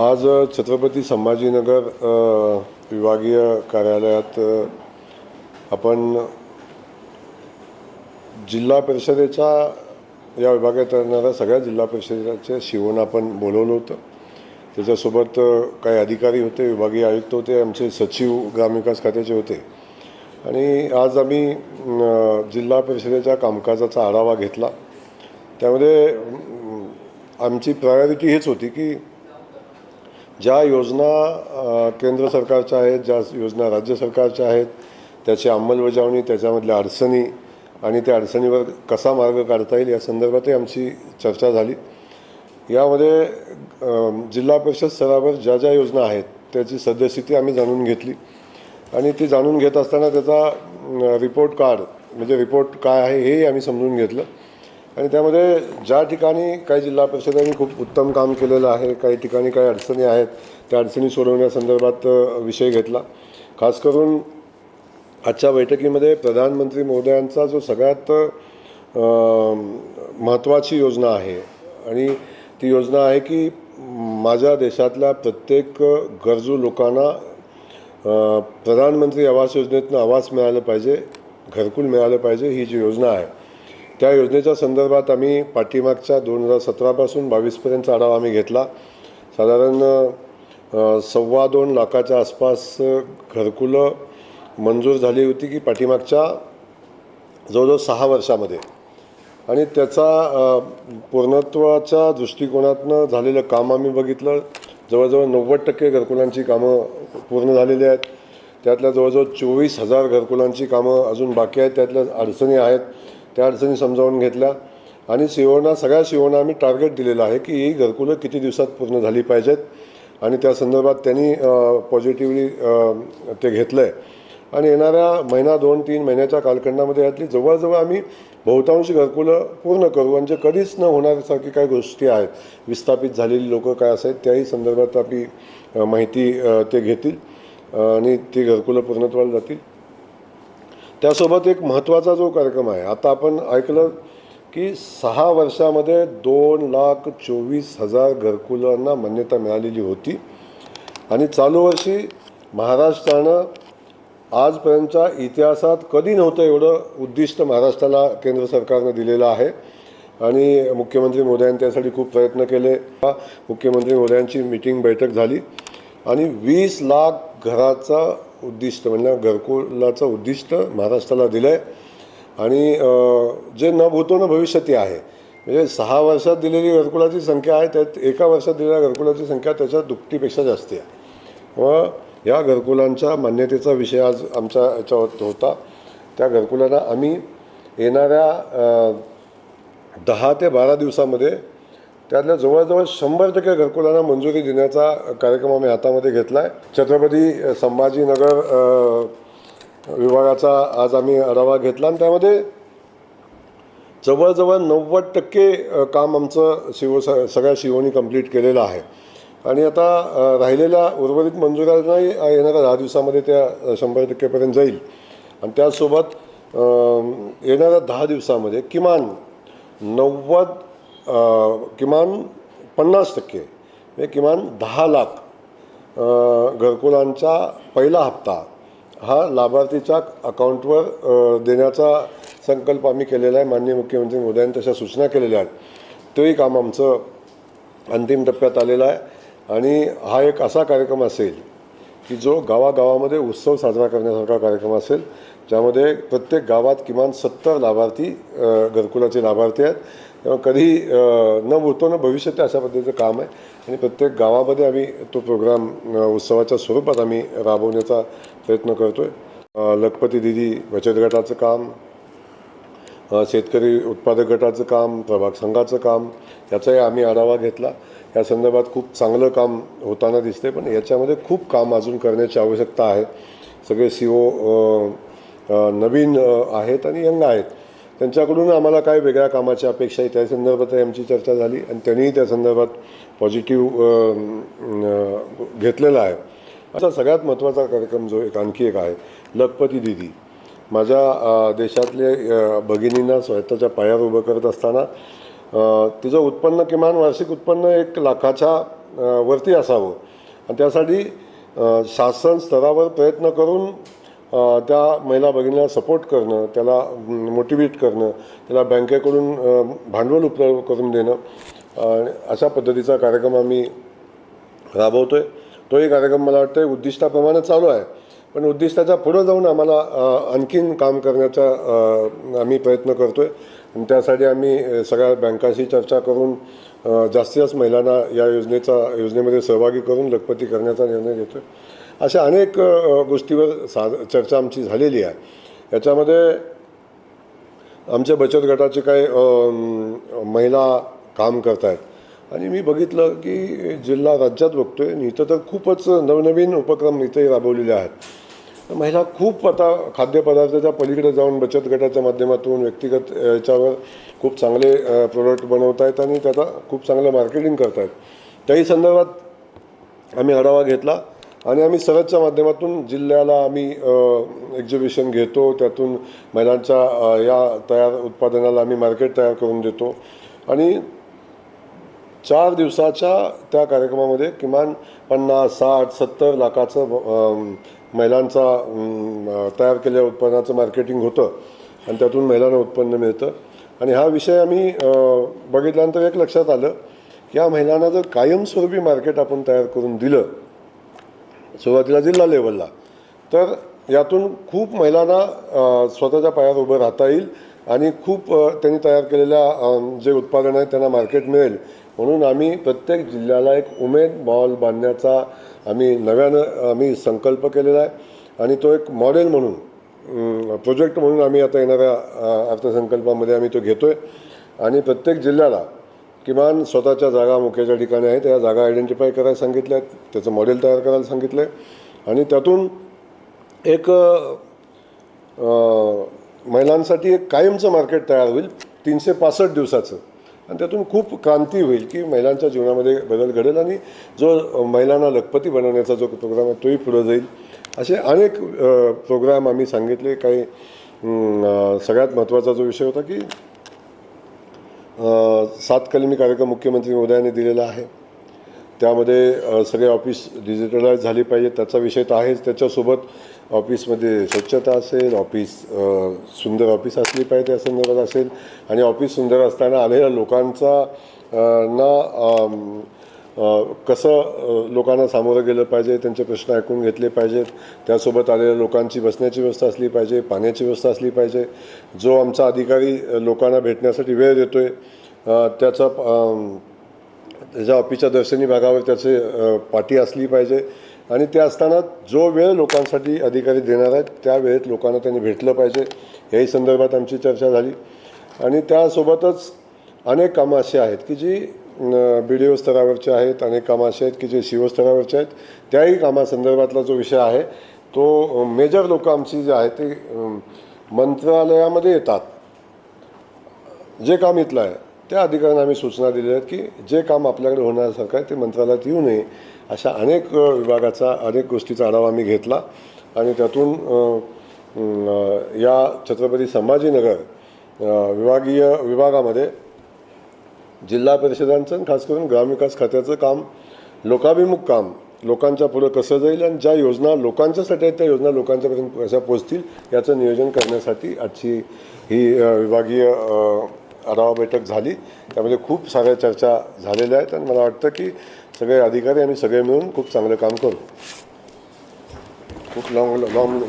आज छत्रपती संभाजीनगर विभागीय कार्यालयात आपण जिल्हा परिषदेच्या या विभागात येणाऱ्या सगळ्या जिल्हा परिषदेचे शिवण आपण बोलवलं होतं. त्याच्यासोबत काही अधिकारी होते विभागीय आयुक्त होते आमचे सचिव ग्रामविकास खात्याचे होते. आणि आज आम्ही जिल्हा परिषदेच्या कामकाजाचा आढावा घेतला. त्यामध्ये आमची प्रायोरिटी हेच होती की ज्या योजना केंद्र सरकारच्या आहेत ज्या योजना राज्य सरकारच्या आहेत त्याची अंमलबजावणी त्याच्यामधल्या अडचणी आणि त्या अडचणीवर कसा मार्ग काढता येईल या संदर्भातही आमची चर्चा झाली. यामध्ये जिल्हा परिषद स्तरावर ज्या ज्या योजना आहेत त्याची सद्यस्थिती आम्ही जाणून घेतली आणि ती जाणून घेत असताना त्याचा रिपोर्ट कार्ड म्हणजे रिपोर्ट काय आहे हेही आम्ही समजून घेतलं. आणि त्यामध्ये ज्या ठिकाणी काही जिल्हा परिषदांनी खूप उत्तम काम केलेलं आहे काही ठिकाणी काही अडचणी आहेत त्या अडचणी सोडवण्यासंदर्भात विषय घेतला. खास करून आजच्या बैठकीमध्ये प्रधानमंत्री महोदयांचा जो सगळ्यात महत्त्वाची योजना आहे आणि ती योजना आहे की माझ्या देशातल्या प्रत्येक गरजू लोकांना प्रधानमंत्री आवास योजनेतनं आवास मिळालं पाहिजे घरकुल मिळालं पाहिजे ही जी योजना आहे. त्या योजनेच्या संदर्भात आम्ही पाठीमागच्या दोन हजार सतरापासून बावीसपर्यंतचा आढावा आम्ही घेतला. साधारण सव्वा दोन लाखाच्या आसपास घरकुलं मंजूर झाली होती की पाठीमागच्या जवळजवळ सहा वर्षामध्ये. आणि त्याचा पूर्णत्वाच्या दृष्टिकोनातनं झालेलं काम आम्ही बघितलं. जवळजवळ नव्वद टक्के घरकुलांची कामं पूर्ण झालेली आहेत. त्यातल्या जवळजवळ चोवीस हजार घरकुलांची कामं अजून बाकी आहेत. त्यातल्या अडचणी आहेत. त्या अडचणी समजावून घेतल्या. आणि सीओना सगळ्या सीओना आम्ही टार्गेट दिलेलं आहे की ही घरकुलं किती दिवसात पूर्ण झाली पाहिजेत. आणि त्या संदर्भात त्यांनी पॉझिटिव्हली ते घेतलं आहे आणि येणाऱ्या महिना दोन तीन महिन्याच्या कालखंडामध्ये यातली जवळजवळ आम्ही बहुतांशी घरकुलं पूर्ण करू. म्हणजे कधीच न होण्यासारखी काही गोष्टी आहेत. विस्थापित झालेली लोकं काय असतात त्याही संदर्भात आपली माहिती ते घेतील. आणि ती घरकुलं पूर्णत्वाला जातील. त्यासोबत एक महत्त्वाचा जो कार्यक्रम आहे आता आपण ऐकलं की सहा वर्षामध्ये दोन लाख चोवीस हजार घरकुलांना मान्यता मिळालेली होती. आणि चालू वर्षी महाराष्ट्रानं आजपर्यंतच्या इतिहासात कधी नव्हतं एवढं उद्दिष्ट महाराष्ट्राला केंद्र सरकारनं दिलेलं आहे. आणि मुख्यमंत्री मोदयांनी त्यासाठी खूप प्रयत्न केले. मुख्यमंत्री मोदयांची मिटिंग बैठक झाली. आणि वीस लाख घराचा उद्दिष्ट म्हणजे घरकुलाचं उद्दिष्ट महाराष्ट्राला दिलं आहे आणि जे न भूतो न भविष्यती आहे. म्हणजे सहा वर्षात दिलेली घरकुलाची संख्या आहे त्यात एका वर्षात दिलेल्या घरकुलाची संख्या त्याच्या दुपटीपेक्षा जास्त आहे. व या घरकुलांच्या मान्यतेचा विषय आज आमच्या याच्यावर होता. त्या घरकुलांना आम्ही येणाऱ्या दहा ते बारा दिवसामध्ये त्यातल्या जवळजवळ शंभर टक्के घरकुलांना मंजुरी देण्याचा कार्यक्रम आम्ही हातामध्ये घेतला आहे छत्रपती संभाजीनगर विभागाचा आज आम्ही आढावा घेतला आणि त्यामध्ये जवळजवळ नव्वद टक्के काम आमचं शिव स सगळ्या शिवणी कंप्लीट केलेलं आहे. आणि आता राहिलेल्या उर्वरित मंजुरांनाही येणाऱ्या दहा दिवसामध्ये त्या शंभर टक्केपर्यंत जाईल. आणि त्याचसोबत येणाऱ्या दहा दिवसामध्ये किमान नव्वद किमान पन्नास टक्के म्हणजे किमान दहा लाख घरकुलांचा पहिला हप्ता हा लाभार्थीच्या अकाउंटवर देण्याचा संकल्प आम्ही केलेला आहे. माननीय मुख्यमंत्री मोदयांनी तशा सूचना केलेल्या आहेत. तोही काम आमचं अंतिम टप्प्यात आलेला आहे. आणि हा एक असा कार्यक्रम असेल की जो गावागावामध्ये उत्सव साजरा करण्यासारखा कार्यक्रम असेल ज्यामध्ये प्रत्येक गावात किमान सत्तर लाभार्थी घरकुलाचे लाभार्थी आहेत. तेव्हा कधी न भूतो ना भविष्यात अशा पद्धतीचं काम आहे. आणि प्रत्येक गावामध्ये आम्ही तो प्रोग्राम उत्सवाच्या स्वरूपात आम्ही राबवण्याचा प्रयत्न करतो आहे लखपती दिदी बचत गटाचं काम शेतकरी उत्पादक गटाचं काम प्रभाग संघाचं काम याचाही आम्ही आढावा घेतला. या संदर्भात खूप चांगलं काम होताना दिसते पण याच्यामध्ये खूप काम अजून करण्याची आवश्यकता आहे. सगळे सी ओ नवीन आहेत आणि यंग आहेत. त्यांच्याकडून आम्हाला काय वेगळ्या कामाची अपेक्षा आहे. त्या संदर्भातही आमची चर्चा झाली आणि त्यांनीही त्या संदर्भात पॉझिटिव्ह घेतलेला आहे. असा सगळ्यात महत्त्वाचा कार्यक्रम जो एक आणखी एक आहे लखपती दिदी. माझ्या देशातले भगिनींना स्वतःच्या पायावर उभं करत असताना तिचं उत्पन्न किमान वार्षिक उत्पन्न एक लाखाच्या वरती असावं. आणि त्यासाठी शासन स्तरावर प्रयत्न करून त्या महिला भगिनीला सपोर्ट करणं त्याला मोटिवेट करणं त्याला बँकेकडून भांडवल उपलब्ध करून देणं आणि अशा पद्धतीचा कार्यक्रम आम्ही राबवतो आहे तोही कार्यक्रम मला वाटतं उद्दिष्टाप्रमाणे चालू आहे. पण उद्दिष्टाच्या पुढं जाऊन आम्हाला आणखीन काम करण्याचा आम्ही प्रयत्न करतो आहे आणि त्यासाठी आम्ही सगळ्या बँकाशी चर्चा करून जास्तीत जास्त महिलांना या योजनेचा योजनेमध्ये सहभागी करून लखपती करण्याचा निर्णय घेतो आहे अशा अनेक गोष्टीवर सा चर्चा आमची झालेली आहे. याच्यामध्ये आमच्या बचत गटाचे काही महिला काम करत आहेत आणि मी बघितलं की जिल्हा राज्यात बघतो आणि इथं तर खूपच नवनवीन उपक्रम इथे राबवलेले आहेत. महिला खूप आता खाद्यपदार्थाच्या पलीकडे जाऊन बचत गटाच्या माध्यमातून व्यक्तिगत याच्यावर खूप चांगले प्रोडक्ट बनवत आहेत आणि त्याचा खूप चांगलं मार्केटिंग करत आहेत त्याही संदर्भात आम्ही आढावा घेतला. आणि आम्ही सरदच्या माध्यमातून जिल्ह्याला आम्ही एक्झिबिशन घेतो त्यातून महिलांच्या या तयार उत्पादनाला आम्ही मार्केट तयार करून देतो. आणि चार दिवसाच्या त्या कार्यक्रमामध्ये किमान पन्नास साठ सत्तर लाखाचं महिलांचा तयार केलेल्या उत्पन्नाचं मार्केटिंग होतं आणि त्यातून महिलांना उत्पन्न मिळतं. आणि हा विषय आम्ही बघितल्यानंतर एक लक्षात आलं की या महिलांना जर कायमस्वरूपी मार्केट आपण तयार करून दिलं सुरुवातीला जिल्हा लेवलला. तर यातून खूप महिलांना स्वतःच्या पायावर उभं राहता येईल आणि खूप त्यांनी तयार केलेल्या जे उत्पादन आहे त्यांना मार्केट मिळेल. म्हणून आम्ही प्रत्येक जिल्ह्याला एक उमेद मॉल बांधण्याचा आम्ही नव्यानं आम्ही संकल्प केलेला आहे. आणि तो एक मॉडेल म्हणून प्रोजेक्ट म्हणून आम्ही आता येणाऱ्या अर्थसंकल्पामध्ये आम्ही तो घेतो आहे आणि प्रत्येक जिल्ह्याला किमान स्वतःच्या जागा मुख्याच्या ठिकाणी आहेत त्या जागा आयडेंटिफाय करायला सांगितल्या आहेत त्याचं मॉडेल तयार करायला सांगितलं आहे आणि त्यातून एक महिलांसाठी एक कायमचं मार्केट तयार होईल तीनशे पासष्ट दिवसाचं. आणि त्यातून खूप क्रांती होईल की महिलांच्या जीवनामध्ये बदल घडेल आणि जो महिलांना लखपती बनवण्याचा जो प्रोग्राम आहे तोही पुढं जाईल. असे अनेक प्रोग्राम आम्ही सांगितले. काही सगळ्यात महत्त्वाचा जो विषय होता की सात कलमी कार्यक्रम मुख्यमंत्री महोदयांनी दिलेला आहे. त्यामध्ये सगळे ऑफिस डिजिटलाइज झाली पाहिजे त्याचा विषय तर आहेच. त्याच्यासोबत ऑफिसमध्ये स्वच्छता असेल ऑफिस सुंदर ऑफिस असली पाहिजे त्या संदर्भात असेल. आणि ऑफिस सुंदर असताना आलेल्या लोकांचा ना कसं लोकांना सामोरं गेलं पाहिजे त्यांचे प्रश्न ऐकून घेतले पाहिजेत त्यासोबत आलेल्या लोकांची बसण्याची व्यवस्था असली पाहिजे पाण्याची व्यवस्था असली पाहिजे. जो आमचा अधिकारी लोकांना भेटण्यासाठी वेळ देतो आहे त्याचा त्याच्या ऑफिसच्या दर्शनी भागावर त्याचे पाठी पाटी असली पाहिजे. आणि ते असताना जो वेळ लोकांसाठी अधिकारी देणार आहेत त्या वेळेत लोकांना त्यांनी भेटलं पाहिजे. याही संदर्भात आमची चर्चा झाली. आणि त्यासोबतच अनेक कामं अशी आहेत की जी बी डी ओ स्तरावरचे आहेत अनेक कामं असे आहेत की जे सी ओ स्तरावरचे आहेत. त्याही कामासंदर्भातला जो विषय आहे तो मेजर लोक आमची जे आहे ते मंत्रालयामध्ये येतात. जे काम इथलं आहे त्या अधिकाऱ्यांना आम्ही सूचना दिल्या आहेत की जे काम आपल्याकडे होण्यासारखं आहे ते मंत्रालयात येऊ नये अशा अनेक विभागाचा अनेक गोष्टीचा आढावा आम्ही घेतला. आणि त्यातून या छत्रपती संभाजीनगर विभागीय विभागामध्ये जिल्हा परिषदांचं आणि खास करून ग्रामविकास खात्याचं काम लोकाभिमुख काम लोकांच्या पुढं कसं जाईल आणि ज्या योजना लोकांच्यासाठी आहेत त्या योजना लोकांच्यापर्यंत कशा पोचतील याचं नियोजन करण्यासाठी आजची ही विभागीय आढावा बैठक झाली. त्यामध्ये खूप साऱ्या चर्चा झालेल्या आहेत आणि मला वाटतं की सगळे अधिकारी आम्ही सगळे मिळून खूप चांगलं काम करू. खूप लॉंग लॉंग